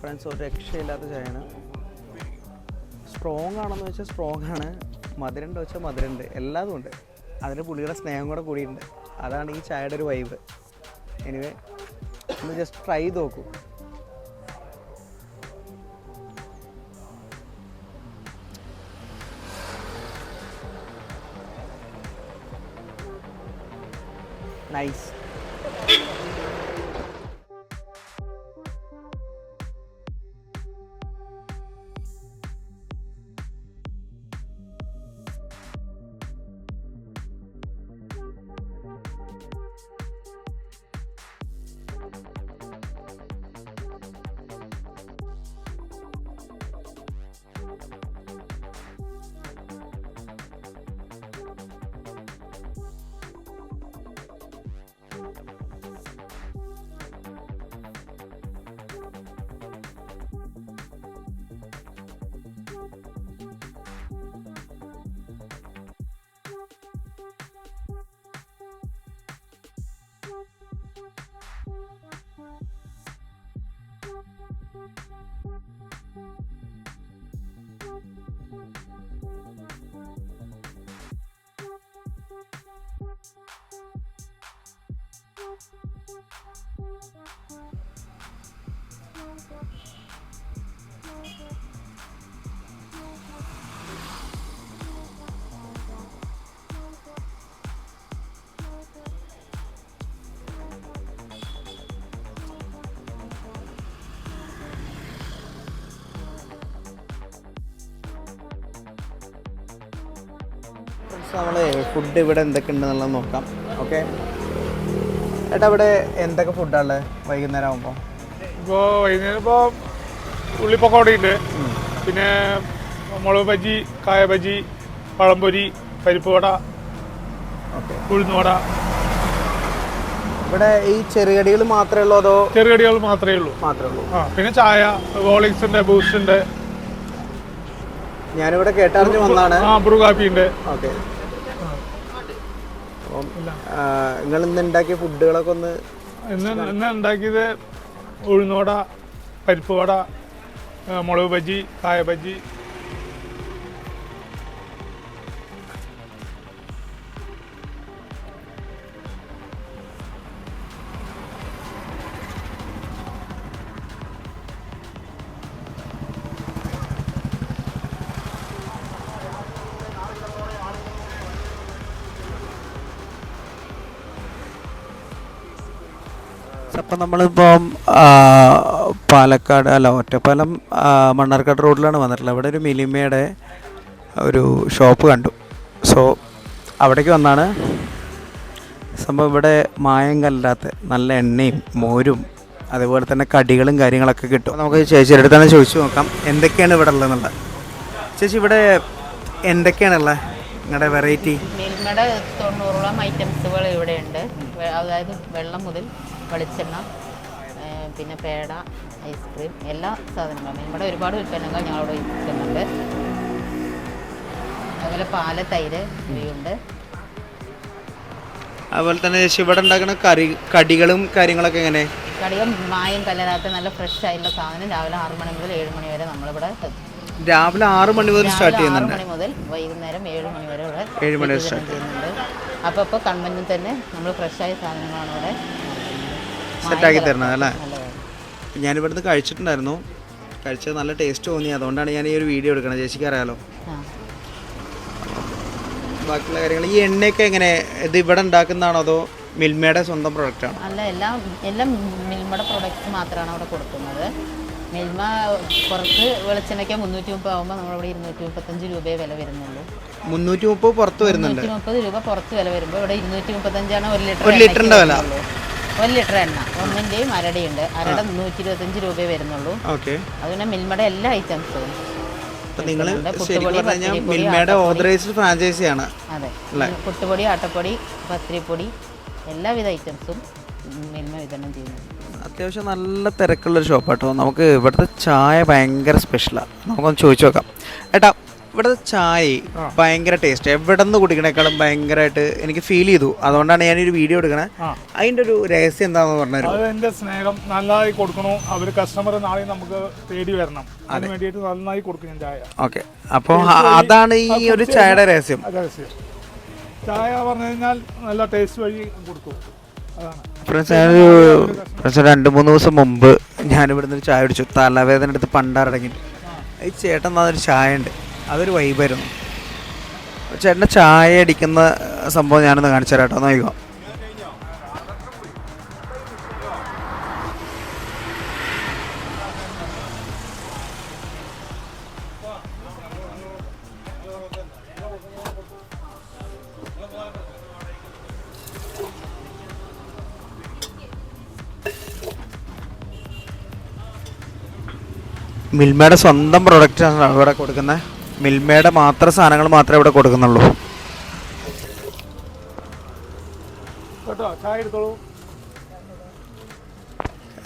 Friends ഒരു രക്ഷയില്ലാത്ത ചായയാണ്. സ്ട്രോങ് ആണെന്ന് വെച്ചാൽ സ്ട്രോങ് ആണ്. മധുരമുണ്ട് വെച്ചാൽ മധുരമുണ്ട്. എല്ലാതും ഉണ്ട്. അതിന് പുള്ളിയുടെ സ്നേഹം കൂടെ കൂടിയിട്ടുണ്ട്. അതാണ് ഈ ചായയുടെ ഒരു വൈബ് എനിവേ ഒന്ന് ജസ്റ്റ് ട്രൈ ചെയ്ത് നോക്കൂ. Nice Thank you. നമ്മൾ ഫുഡ് ഇവിടെ എന്തൊക്കെ ഉണ്ടെന്നുള്ളത് നോക്കാം. ഓക്കെ ഏട്ടാ ഇവിടെ എന്തൊക്കെ ഫുഡാണുള്ളത് വൈകുന്നേരം ആകുമ്പോൾ ഇപ്പോൾ വൈകുന്നേരം ഇപ്പോൾ ഉള്ളിപ്പക്കോടയുണ്ട് പിന്നെ മുളക് ബജി കായ ബജി പഴംപൊരി പരിപ്പ് വട ഓക്കെ ഉഴുന്നുവട ഇവിടെ ഈ ചെറുകടികൾ മാത്രമേ ഉള്ളൂ അതോ ചെറുകടികൾ മാത്രമേ ഉള്ളൂ? മാത്രമേ ഉള്ളൂ? ആ പിന്നെ ചായ ഹോളിക്സ് ഉണ്ട് ബൂസ്റ്റ് ഉണ്ട് ഞാനിവിടെ കേട്ടറിഞ്ഞ് വന്നാണ് ആ ബ്രൂ കാപ്പി ഉണ്ട് ഓക്കെ അപ്പം നിങ്ങൾ ഇന്ന് ഉണ്ടാക്കിയ ഫുഡുകളൊക്കെ ഒന്ന് ഇന്ന് ഉണ്ടാക്കിയത് ഉഴുന്നുവട പരിപ്പ് വട മുളക് ബജി കായ ബജി അപ്പം നമ്മളിപ്പം പാലക്കാട് അല്ല ഒറ്റപ്പാലം മണ്ണാർക്കാട് റോഡിലാണ് വന്നിട്ടുള്ളത്. അവിടെ ഒരു മിലിമയുടെ ഒരു ഷോപ്പ് കണ്ടു. സോ അവിടേക്ക് വന്നാണ്. സംഭവം ഇവിടെ മായം കല്ലാത്ത നല്ല എണ്ണയും മോരും അതുപോലെ തന്നെ കടികളും കാര്യങ്ങളൊക്കെ കിട്ടും. നമുക്ക് ചേച്ചിയുടെ അടുത്ത് തന്നെ ചോദിച്ചു നോക്കാം. എന്തൊക്കെയാണ് ഇവിടെ ഉള്ളതെന്നുള്ളത്? ചേച്ചി ഇവിടെ എന്തൊക്കെയാണുള്ളത്? നിങ്ങളുടെ വെറൈറ്റി? മിൽമയുടെ തൊണ്ണൂറോളം ഐറ്റംസുകൾ ഇവിടെ ഉണ്ട്. അതായത് വെള്ളം മുതൽ വെളിച്ചെണ്ണ പിന്നെ പേട ഐസ്ക്രീം എല്ലാ സാധനങ്ങളും. ഇവിടെ ഒരുപാട് ഉൽപ്പന്നങ്ങൾ ഞങ്ങളവിടെ വിൽക്കുന്നുണ്ട്. അതുപോലെ പാൽ തൈര് ഇവയുണ്ട്. അതുപോലെ തന്നെ ചേച്ചി ഇവിടെ ഉണ്ടാക്കുന്ന കറി കടികളും കാര്യങ്ങളൊക്കെ എങ്ങനെ? കടികളും മായം കലരാത്ത നല്ല ഫ്രഷ് ആയിട്ടുള്ള സാധനം. രാവിലെ ആറ് മണി മുതൽ ഏഴ് മണി വരെ നമ്മളിവിടെ രാവിലെ ആറ് മണി മുതൽ സ്റ്റാർട്ട് ചെയ്യുന്നുണ്ട്. മണി മുതൽ വൈകുന്നേരം ഏഴ് മണി വരെ ഇവിടെ ഏഴ് മണി വരെ സ്റ്റാർട്ട് ചെയ്യുന്നുണ്ട്. അപ്പോൾ അപ്പോൾ കൺവെന്റിൽ തന്നെ നമ്മൾ ഫ്രഷായ സാധനങ്ങളാണ് ഇവിടെ. സെറ്റാക്കി തരണം അല്ലേ? ഞാനിവിടുന്ന് കഴിച്ചിട്ടുണ്ടായിരുന്നു. കഴിച്ചത് നല്ല ടേസ്റ്റ് തോന്നി. അതുകൊണ്ടാണ് ഞാൻ ഈ ഒരു വീഡിയോ എടുക്കുന്നത് ചേച്ചിക്ക് അറിയാലോ. ബാക്കിയുള്ള കാര്യങ്ങൾ ഈ എണ്ണയൊക്കെ എങ്ങനെ? ഇത് ഇവിടെ ഉണ്ടാക്കുന്നതാണോ അതോ മിൽമയുടെ സ്വന്തം പ്രൊഡക്റ്റ് ആണോ? അല്ല എല്ലാം എല്ലാം മിൽമയുടെ പ്രൊഡക്റ്റ് മാത്രമാണ് അവിടെ കൊടുക്കുന്നത്. മിൽമ പുറത്ത് വെളിച്ചെണ്ണയ്ക്ക് മുന്നൂറ്റി മുപ്പത് ആകുമ്പോൾ നമ്മളിവിടെ ഇരുന്നൂറ്റി മുപ്പത്തഞ്ച് രൂപയെ വില വരുന്നുള്ളൂ. മുന്നൂറ്റി മുപ്പത് പുറത്ത് വരുന്നുണ്ട്. മുപ്പത് രൂപ പുറത്ത് വില വരുമ്പോൾ ഇവിടെ ഇരുന്നൂറ്റി മുപ്പത്തഞ്ചാണ് ഒരു ലിറ്റർ ഒരു ലിറ്ററിന്റെ വില? ഒരു ലിറ്റർ എണ്ണ. ഒന്നിന്റെയും അരടയുണ്ട്. അരട നൂറ്റി ഇരുപത്തഞ്ച് രൂപയെ വരുന്നുള്ളൂ. അതുപോലെ മിൽമയുടെ എല്ലാ ഐറ്റംസും. നിങ്ങൾ മിൽമയുടെ. ഓതറൈസ്ഡ് ഫ്രാഞ്ചൈസിയാണ് അതെ? പുട്ടുപൊടി ആട്ടപ്പൊടി പത്തിരിപ്പൊടി എല്ലാവിധ ഐറ്റംസും മിൽമ വിതരണം ചെയ്യുന്നുണ്ട്. അത്യാവശ്യം നല്ല തിരക്കുള്ളൊരു ഷോപ്പാട്ടോ നമുക്ക് ഇവിടുത്തെ ചായ ഭയങ്കര സ്പെഷ്യലാണ് നമുക്കൊന്ന് ചോദിച്ചു നോക്കാം. ഏട്ടാ ഇവിടെ ചായ. ഭയങ്കര ടേസ്റ്റ് എവിടെ നിന്ന് കുടിക്കണേക്കാളും ഭയങ്കരമായിട്ട് എനിക്ക് ഫീൽ ചെയ്തു. അതുകൊണ്ടാണ് ഞാൻ ഒരു വീഡിയോ എടുക്കണേ അതിന്റെ ഒരു രഹസ്യം എന്താണെന്ന് പറഞ്ഞു അത് സ്നേഹം നന്നായി കൊടുക്കണു. അവർ കസ്റ്റമർ നാളെ നമുക്ക് തേടി വരണം. അതിന് വേണ്ടിയിട്ട് നന്നായി കൊടുക്കും ഞാൻ ചായ. ഓക്കെ. അപ്പോൾ അതാണ് ഈ ഒരു ചായയുടെ രഹസ്യം. ചായ പറഞ്ഞു കഴിഞ്ഞാൽ നല്ല ടേസ്റ്റ് വഴി കൊടുക്കും. അതാണ്. രണ്ട് മൂന്ന് ദിവസം മുമ്പ് ഞാൻ ഇവിടുന്ന് ഒരു ചായ കുടിച്ചു. തലവേദന എടുത്ത് പണ്ടാറടങ്ങി ഈ ചേട്ടൻ തന്നൊരു ചായ ഉണ്ട്. അതൊരു വൈബായിരുന്നു ചേട്ടന്റെ ചായ അടിക്കുന്ന സംഭവം ഞാനൊന്ന് കാണിച്ചു തരാം കേട്ടോ. നോക്കിക്കോ. മിൽമയുടെ സ്വന്തം പ്രൊഡക്റ്റ് ആണ് ഇവിടെ കൊടുക്കുന്നത്. മിൽമയുടെ മാത്രം സാധനങ്ങൾ മാത്രമേ ഇവിടെ കൊടുക്കുന്നുള്ളൂ.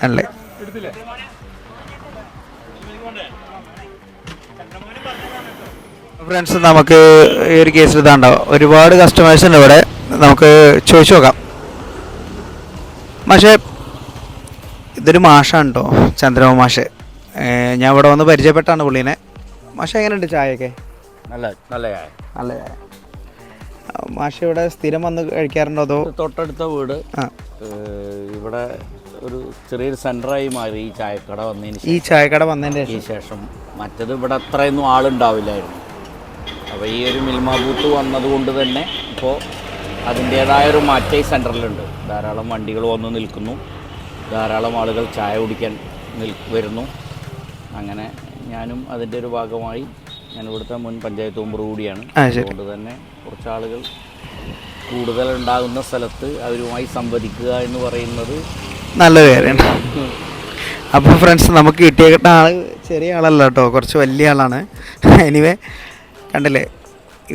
അല്ലേ? ഫ്രണ്ട്സ് നമുക്ക് ഈ ഒരു കേസിൽ ഇതാണ്ടാവും ഒരുപാട് കസ്റ്റമേഴ്സ് ഉണ്ട് ഇവിടെ. നമുക്ക് ചോദിച്ചു നോക്കാം. പക്ഷേ ഇതൊരു മാഷാണ് കേട്ടോ ചന്ദ്രമ മാഷ്. ഞാൻ ഇവിടെ വന്ന് പരിചയപ്പെട്ടാണ് പുള്ളീനെ. മാഷ എങ്ങനെയുണ്ട് ചായയൊക്കെ? നല്ല നല്ല ചായ. നല്ല ചായ. മാഷ ഇവിടെ സ്ഥിരം വന്ന് കഴിക്കാറുണ്ടോ അതോ? തൊട്ടടുത്ത വീട്. ഇവിടെ ഒരു ചെറിയൊരു സെന്ററായി മാറി ഈ ചായക്കട വന്നതിന് ഈ ചായക്കട വന്നതിന് ശേഷം. ശേഷം മറ്റത് ഇവിടെ അത്രയൊന്നും ആളുണ്ടാവില്ലായിരുന്നു. അപ്പോൾ ഈ ഒരു മിൽമ ബൂത്ത് വന്നതുകൊണ്ട് തന്നെ ഇപ്പോൾ അതിന്റേതായ ഒരു മാറ്റം ഈ സെന്ററിലുണ്ട് ധാരാളം വണ്ടികൾ വന്ന് നിൽക്കുന്നു. ധാരാളം ആളുകൾ ചായ കുടിക്കാൻ നിൽ വരുന്നു. അങ്ങനെ ഞാനും അതിന്റെ ഒരു ഭാഗമായി ഞാൻ ഇവിടുത്തെ മുൻ പഞ്ചായത്ത് മെമ്പർ കൂടിയാണ്. അതുകൊണ്ട് തന്നെ കുറച്ച് ആളുകൾ കൂടുതൽ ഉണ്ടാകുന്ന സ്ഥലത്ത് അവരുമായി സംവദിക്കുക എന്ന് പറയുന്നത് നല്ല കാര്യമാണ്. അപ്പോൾ ഫ്രണ്ട്സ് നമുക്ക് കിട്ടിയ ആൾ ചെറിയ ആളല്ല കേട്ടോ കുറച്ച് വലിയ ആളാണ്. എനിവേ കണ്ടില്ലേ?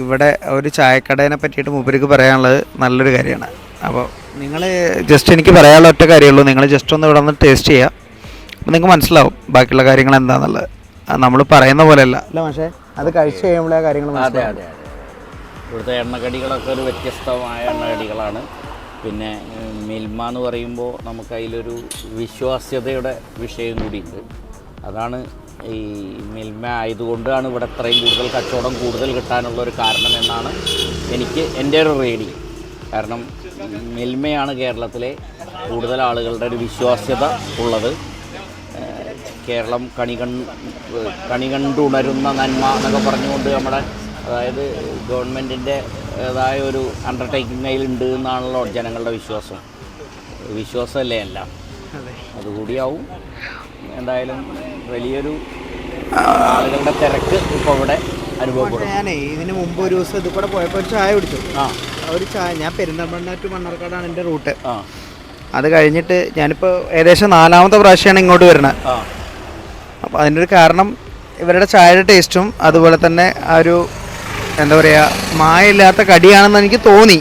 ഇവിടെ ഒരു ചായക്കടേനെ പറ്റിയിട്ട് മൂപ്പർക്ക് പറയാനുള്ളത് നല്ലൊരു കാര്യമാണ്. അപ്പോൾ നിങ്ങൾ ജസ്റ്റ് എനിക്ക് പറയാനുള്ള ഒറ്റ കാര്യമുള്ളൂ നിങ്ങൾ ജസ്റ്റ് ഒന്ന് ഇവിടെ ഒന്ന് ടേസ്റ്റ് ചെയ്യുക അപ്പോൾ നിങ്ങൾക്ക് മനസ്സിലാവും ബാക്കിയുള്ള കാര്യങ്ങൾ എന്താണെന്നുള്ളത് നമ്മൾ പറയുന്ന പോലെയല്ല. അല്ല പക്ഷേ അത് കഴിച്ച് കഴിയുമ്പോഴേ കാര്യങ്ങൾ അതെ അതെ അതെ. ഇവിടുത്തെ എണ്ണക്കടികളൊക്കെ ഒരു വ്യത്യസ്തമായ എണ്ണക്കടികളാണ് പിന്നെ മിൽമ എന്ന് പറയുമ്പോൾ നമുക്ക് അതിലൊരു വിശ്വാസ്യതയുടെ വിഷയം കൂടിയുണ്ട്. അതാണ് ഈ മിൽമ ആയതുകൊണ്ടാണ് ഇവിടെ ഇത്രയും കൂടുതൽ കച്ചവടം കൂടുതൽ കിട്ടാനുള്ള ഒരു കാരണം എന്നാണ് എനിക്ക് എന്റെ ഒരു റീഡിങ്. കാരണം മിൽമയാണ് കേരളത്തിലെ കൂടുതൽ ആളുകളുടെ ഒരു വിശ്വാസ്യത ഉള്ളത്. കേരളം കണി കൺ കണി കണ്ടുണരുന്ന നന്മ എന്നൊക്കെ പറഞ്ഞുകൊണ്ട് നമ്മുടെ അതായത് ഗവൺമെന്റിന്റെ ഏതായ ഒരു അണ്ടർടേക്കിംഗ് അതിലുണ്ട് എന്നാണല്ലോ ജനങ്ങളുടെ വിശ്വാസം. വിശ്വാസമല്ലേ അല്ല? അതുകൂടിയാവും. എന്തായാലും വലിയൊരു ആളുകളുടെ തിരക്ക് ഇപ്പോൾ ഇവിടെ അനുഭവപ്പെടും ഞാനേ ഇതിന് മുമ്പ് ഒരു ദിവസം ഇത് കൂടെ പോയപ്പോൾ ഒരു ചായ കുടിച്ചു. ആ. ഒരു ചായ ഞാൻ പെരിന്തൽമണ്ണ ടു മണ്ണാർക്കാടാണ് എന്റെ റൂട്ട്. ആ. അത് കഴിഞ്ഞിട്ട് ഞാനിപ്പോൾ ഏകദേശം നാലാമത്തെ പ്രാവശ്യമാണ് ഇങ്ങോട്ട് വരുന്നത്. ആ. അപ്പോൾ അതിന്റെ ഒരു കാരണം ഇവരുടെ ചായയുടെ ടേസ്റ്റും അതുപോലെ തന്നെ ആ ഒരു എന്താ പറയുക മായയില്ലാത്ത കടിയാണെന്ന് എനിക്ക് തോന്നി.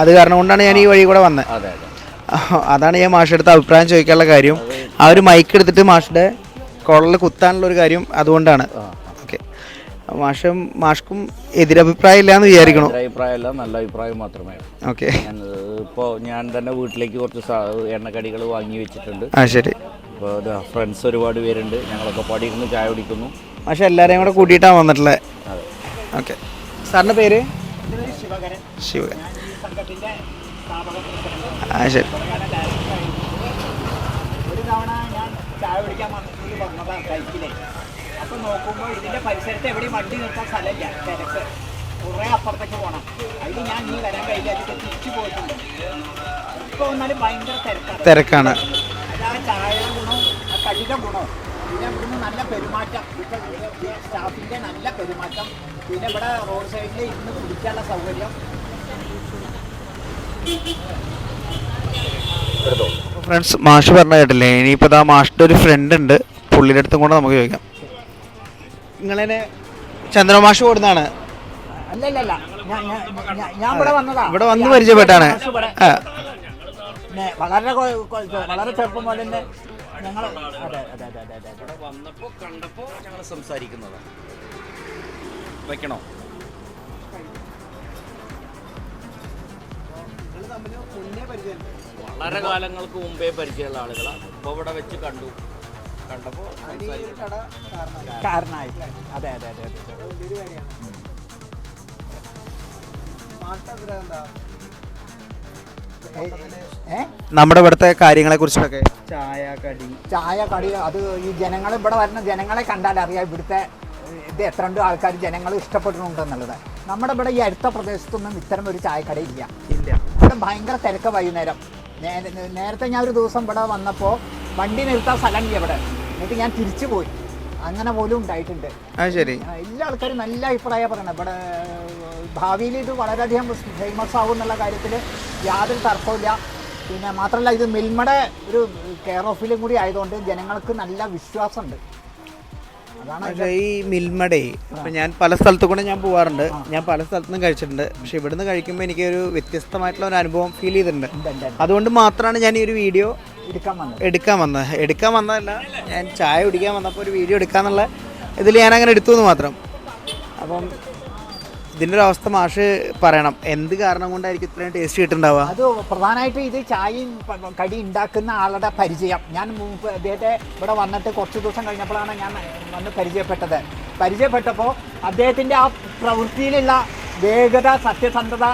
അത് കാരണം കൊണ്ടാണ് ഞാൻ ഈ വഴി കൂടെ വന്നത് അതെ അതെ. അതാണ് ഞാൻ മാഷെടുത്ത് അഭിപ്രായം ചോദിക്കാനുള്ള കാര്യം. ആ ഒരു മൈക്ക് എടുത്തിട്ട് മാഷിന്റെ കോളറിൽ കുത്താനുള്ള ഒരു കാര്യം അതുകൊണ്ടാണ്. ഓക്കെ. മാഷും മാഷ്ക്കും എതിരഭിപ്രായം ഇല്ല എന്ന് വിചാരിക്കണം അഭിപ്രായമല്ല നല്ല അഭിപ്രായം മാത്രമേ ഓക്കെ. ഇപ്പോൾ ഞാൻ തന്നെ വീട്ടിലേക്ക് കുറച്ച് എണ്ണക്കടികൾ വാങ്ങി വെച്ചിട്ടുണ്ട്. ആ ശരി. ഇപ്പോൾ ഫ്രണ്ട്സ് ഒരുപാട് പേരുണ്ട്. ഞങ്ങളൊക്കെ പടിയിരുന്ന് ചായ കുടിക്കുന്നു. പക്ഷെ എല്ലാവരെയും കൂടെ കൂട്ടിയിട്ടാണ് വന്നിട്ടുള്ളത് അതെ. ഓക്കെ. സാറിന്റെ പേര്? ശിവകൻ ആ ശരി. ഒരു തവണ ഞാൻ ചായ കുടിക്കാൻ വന്നിട്ട് വന്നതാണ് ബൈക്കിലെ. അപ്പൊ നോക്കുമ്പോൾ ഇതിന്റെ പരിസരത്ത് എവിടെയും വണ്ടി നിർത്താൻ സ്ഥലമില്ല. തിരക്ക്. കുറെ അപ്പുറത്തേക്ക് പോകണം അതിൽ ഞാൻ നീ വരാൻ കഴിയില്ല. അതിൽ തിരിച്ചു പോയിട്ടുണ്ട്. ഇപ്പൊ വന്നാലും ഭയങ്കര തിരക്കാണ്. തിരക്കാണ് അത് ആ ചായയുടെ ഗുണവും കടിയുടെ ഗുണവും. പിന്നെ ഇവിടുന്ന് നല്ല പെരുമാറ്റം. ഇവിടുത്തെ സ്റ്റാഫിന്റെ നല്ല പെരുമാറ്റം. പിന്നെ ഇവിടെ റോഡ് സൈഡിൽ ഇരുന്ന് കുടിക്കാനുള്ള സൗകര്യം. ഫ്രണ്ട്സ് മാഷ് പറഞ്ഞ കേട്ടില്ലേ ഇനിയിപ്പോൾ ഇതാ മാഷിന്റെ ഒരു ഫ്രണ്ട് ഉണ്ട്. പുള്ളിയുടെ അടുത്തും കൂടെ നമുക്ക് ചോദിക്കാം. നിങ്ങളെ ചന്ദ്രമാഷ് ഓടുന്നതാണ് അല്ലല്ല ഞാൻ ഇവിടെ വന്നതാ. ഇവിടെ വന്ന് പരിചയപ്പെട്ടാണ്. വളരെ വളരെ ചെറുപ്പം പോലെ തന്നെ ഞങ്ങൾ അതെ അതെ അതെ അതെ അതെ വന്നപ്പോൾ കണ്ടപ്പോൾ ഞങ്ങൾ സംസാരിക്കുന്നതാണ് വെക്കണോ? വളരെ കാലങ്ങൾക്ക് മുമ്പേ പരിചയമുള്ള ആളുകളാണ് ഇപ്പൊ ഇവിടെ വെച്ച് കണ്ടു. കണ്ടപ്പോൾ കാരണമായി. അതെ അതെ അതെ അതെ ഏ നമ്മുടെ ഇവിടുത്തെ കാര്യങ്ങളെ കുറിച്ചൊക്കെ ചായ കടി. ചായ കടി അത് ഈ ജനങ്ങൾ ഇവിടെ വരുന്ന ജനങ്ങളെ കണ്ടാൽ അറിയാം ഇവിടുത്തെ ഇത് എത്ര രണ്ട് ആൾക്കാർ ജനങ്ങൾ ഇഷ്ടപ്പെടുന്നുണ്ടെന്നുള്ളത് നമ്മുടെ ഇവിടെ ഈ അടുത്ത പ്രദേശത്തൊന്നും ഇത്തരം ഒരു ചായക്കട ഇല്ല. ഇല്ല. ഇവിടെ ഭയങ്കര തിരക്ക് വൈകുന്നേരം. നേരത്തെ ഞാൻ ഒരു ദിവസം ഇവിടെ വന്നപ്പോൾ വണ്ടി നിർത്താൻ സ്ഥലമില്ല ഇവിടെ. എന്നിട്ട് ഞാൻ തിരിച്ചു പോയി. അങ്ങനെ പോലും ഉണ്ടായിട്ടുണ്ട്. ശരി. എല്ലാ ആൾക്കാരും നല്ല അഭിപ്രായം പറയണം. ഇവിടെ ഭാവിയിൽ ഇത് വളരെയധികം ഫേമസ് ആവും എന്നുള്ള കാര്യത്തിൽ യാതൊരു തർക്കമില്ല പിന്നെ മാത്രമല്ല ഇത് മിൽമയുടെ ഒരു കെയർ ഓഫിലും കൂടി ആയതുകൊണ്ട് ജനങ്ങൾക്ക് നല്ല വിശ്വാസമുണ്ട്. പക്ഷേ ഈ മിൽമടേ ഇപ്പം ഞാൻ പല സ്ഥലത്തു കൂടെ ഞാൻ പോവാറുണ്ട്. ഞാൻ പല സ്ഥലത്തു നിന്നും കഴിച്ചിട്ടുണ്ട്. പക്ഷെ ഇവിടുന്ന് കഴിക്കുമ്പോൾ എനിക്ക് ഒരു വ്യത്യസ്തമായിട്ടുള്ള ഒരു അനുഭവം ഫീൽ ചെയ്തിട്ടുണ്ട്. അതുകൊണ്ട് മാത്രമാണ് ഞാൻ ഈ ഒരു വീഡിയോ എടുക്കാൻ വന്നത്. എടുക്കാൻ വന്നത്. എടുക്കാൻ വന്നതല്ല ഞാൻ ചായ കുടിക്കാൻ വന്നപ്പോൾ ഒരു വീഡിയോ എടുക്കാന്നുള്ള ഇതിൽ ഞാൻ അങ്ങനെ എടുത്തു എന്ന് മാത്രം. അപ്പം ഇതിന്റെ ഒരു അവസ്ഥ മാഷ് പറയണം. എന്ത് കാരണം കൊണ്ടായിരിക്കും ഇത്രയും ടേസ്റ്റ് കിട്ടുന്നുണ്ടാവുക? അത് പ്രധാനമായിട്ട് ഇത് ചായയും കടി ഉണ്ടാക്കുന്ന ആളുടെ പരിചയം. ഞാൻ അദ്ദേഹത്തെ ഇവിടെ വന്നിട്ട് കുറച്ച് ദിവസം കഴിഞ്ഞപ്പോഴാണ് ഞാൻ വന്ന് പരിചയപ്പെട്ടത്. പരിചയപ്പെട്ടപ്പോൾ അദ്ദേഹത്തിന്റെ ആ പ്രവൃത്തിയിലുള്ള വേഗത സത്യസന്ധത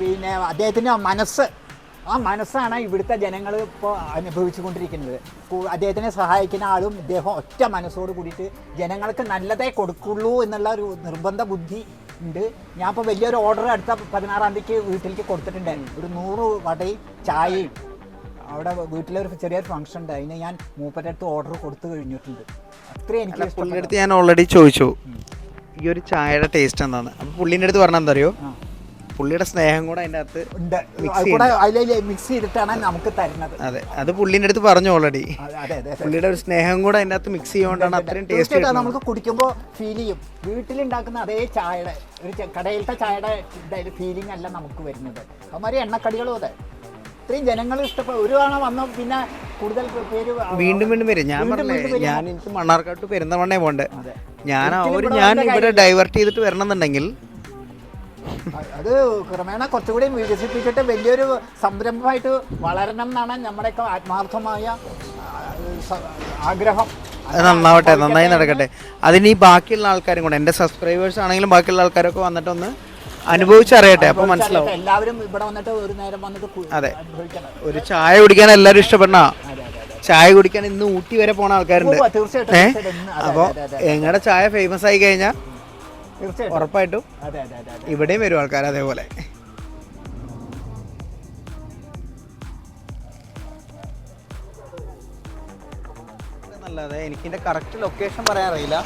പിന്നെ അദ്ദേഹത്തിന്റെ മനസ്സ് ആ മനസ്സാണ് ഇവിടുത്തെ ജനങ്ങൾ ഇപ്പോൾ അനുഭവിച്ചു കൊണ്ടിരിക്കുന്നത് അദ്ദേഹത്തിനെ സഹായിക്കുന്ന ആളും ഇദ്ദേഹം ഒറ്റ മനസ്സോട് കൂടിയിട്ട് ജനങ്ങൾക്ക് നല്ലതേ കൊടുക്കുള്ളൂ എന്നുള്ള ഒരു നിർബന്ധ ബുദ്ധി ഉണ്ട്. ഞാൻ ഇപ്പോൾ വലിയൊരു ഓർഡർ അടുത്ത പതിനാറാം തീയതിക്ക് വീട്ടിലേക്ക് കൊടുത്തിട്ടുണ്ട്. ഒരു നൂറ് വടയും ചായയും. അവിടെ വീട്ടിലൊരു ചെറിയൊരു ഫംഗ്ഷൻ ഉണ്ട്. അതിന് ഞാൻ മൂപ്പന്റെ അടുത്ത് ഓർഡർ കൊടുത്തു കഴിഞ്ഞിട്ടുണ്ട്. അത്രയും എനിക്ക് പുള്ളിയുടെ അടുത്ത് ഞാൻ ഓൾറെഡി ചോദിച്ചു. ഈ ഒരു ചായയുടെ ടേസ്റ്റ് എന്താണ് അപ്പോൾ പുള്ളീന്റെ അടുത്ത് പറഞ്ഞാൽ എന്താ അറിയോ. പുള്ളിയുടെ സ്നേഹം കൂടെ അതിന്റെ അകത്ത് അതിൽ മിക്സ് ചെയ്തിട്ടാണ് നമുക്ക് തരുന്നത്. അതെ അത് പുള്ളിന്റെ അടുത്ത് പറഞ്ഞു ഓൾറെഡി പുള്ളിയുടെ ഒരു സ്നേഹം കൂടെ അതിന്റെ അകത്ത് മിക്സ് ചെയ്യുകൊണ്ടാണ് അത്രയും ടേസ്റ്റ് നമുക്ക് കുടിക്കുമ്പോൾ ഫീൽ ചെയ്യും. വീട്ടിലുണ്ടാക്കുന്ന അതേ ചായയുടെ ഒരു കടയിലത്തെ ചായയുടെ ഫീലിംഗ് അല്ല നമുക്ക് വരുന്നത്. അതുമാതിരി എണ്ണക്കടികളും അതെ. ഇത്രയും ജനങ്ങൾ ഇഷ്ടപ്പെടും ഒരു തവണ വന്ന പിന്നെ കൂടുതൽ പേര് വീണ്ടും വീണ്ടും വരും. ഞാൻ പറഞ്ഞേ ഞാൻ എനിക്ക് മണ്ണാർക്കാട്ട് പെരുന്തമണ്ണേ പോണ്ടേ. ഞാൻ ഒരു ഞാൻ ഇവിടെ ഡൈവേർട്ട് ചെയ്തിട്ട് വരണം എന്നുണ്ടെങ്കിൽ അത് ക്രമേണ കുറച്ചുകൂടി വികസിപ്പിച്ചിട്ട് വലിയൊരു സംരംഭമായിട്ട് വളരണം എന്നാണ് നമ്മുടെയൊക്കെ ആത്മാർത്ഥമായ ആഗ്രഹം. നന്നാവട്ടെ നന്നായി നടക്കട്ടെ. അതിന് ഈ ബാക്കിയുള്ള ആൾക്കാരും കൂടെ എന്റെ സബ്സ്ക്രൈബേഴ്സ് ആണെങ്കിലും ബാക്കിയുള്ള ആൾക്കാരൊക്കെ വന്നിട്ട് ഒന്ന് അനുഭവിച്ചറിയട്ടെ അപ്പൊ മനസ്സിലാവും. എല്ലാവരും ഇവിടെ വന്നിട്ട് ഒരു നേരം വന്നിട്ട് അതെ. ഒരു ചായ കുടിക്കാൻ എല്ലാവരും ഇഷ്ടപ്പെടണ? ചായ കുടിക്കാൻ ഇന്ന് ഊട്ടി വരെ പോണ ആൾക്കാരുണ്ട്. ഉവ്വ, തീർച്ചയായിട്ടും, ഏ? തീർച്ചയായിട്ടും. ഇന്ന് അതെ, അപ്പോൾ. എങ്ങടെ ചായ ഫേമസ് ആയി കഴിഞ്ഞാൽ ഉറപ്പായിട്ടും. അതെ അതെ അതെ അതെ. ഇവിടെയും വരും ആൾക്കാർ അതേപോലെ. നല്ലതെ എനിക്ക് കറക്റ്റ് ലൊക്കേഷൻ പറയാൻ അറിയില്ല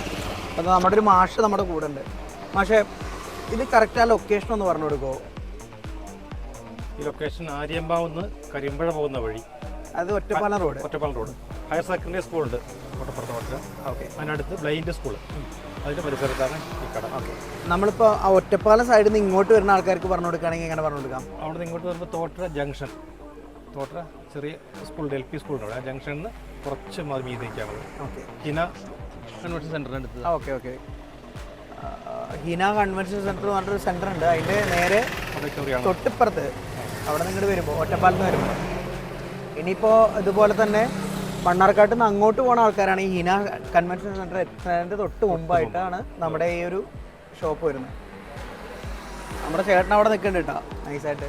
അപ്പോൾ നമ്മുടെ ഒരു മാഷ് നമ്മുടെ കൂടെ ഉണ്ട്. മാഷേ ഇത് കറക്റ്റ് ആ ലൊക്കേഷൻ ഒന്ന് പറഞ്ഞു കൊടുക്കുമോ ഈ ലൊക്കേഷൻ ആര്യമ്പാവുന്ന് കരിമ്പഴ പോകുന്ന വഴി. അത് Ottapalam road. Ottapalam road. Higher secondary സ്കൂളുണ്ട്. കോട്ടപ്പുറത്ത് കോട്ട ഓക്കെ അതിനടുത്ത് ബ്ലൈൻഡ് സ്കൂൾ അതിന്റെ പരിസരത്താണ് ഈ കട. ഓക്കെ നമ്മളിപ്പോൾ ആ ഒറ്റപ്പാലം സൈഡിൽ നിന്ന് ഇങ്ങോട്ട് വരുന്ന ആൾക്കാർക്ക് പറഞ്ഞു കൊടുക്കുകയാണെങ്കിൽ എങ്ങനെ പറഞ്ഞു കൊടുക്കാം? അവിടെ നിന്ന് ഇങ്ങോട്ട് വരുമ്പോൾ തോട്ടര ജംഗ്ഷൻ തോട്ടര ചെറിയ സ്കൂളുണ്ട് എൽ പി സ്കൂളുണ്ട് അവിടെ. ആ ജംഗ്ഷനിൽ നിന്ന് കുറച്ച് മതി മീതിരിക്കാൻ മതി ഓക്കെ ഹിന കൺവെൻഷൻ സെന്ററിന്റെ അടുത്ത്. Okay okay Hina convention centre എന്ന് പറഞ്ഞൊരു സെന്റർ ഉണ്ട് അതിന്റെ നേരെ തൊട്ടിപ്പുറത്ത്. അവിടെ നിങ്ങൾ വരുമ്പോൾ ഒറ്റപ്പാലത്ത് വരുമ്പോൾ ഇനിയിപ്പോൾ ഇതുപോലെ തന്നെ മണ്ണാർക്കാട്ട് നിന്ന് അങ്ങോട്ട് പോകുന്ന ആൾക്കാരാണ്. ഈ ഹിന കൺവെൻഷൻ സെന്റർ എത്തുന്നതിന്റെ തൊട്ട് മുമ്പായിട്ടാണ് നമ്മുടെ ഈ ഒരു ഷോപ്പ് വരുന്നത്. നമ്മുടെ ചേട്ടൻ അവിടെ നിൽക്കുന്നുണ്ട് കേട്ടോ. നൈസായിട്ട്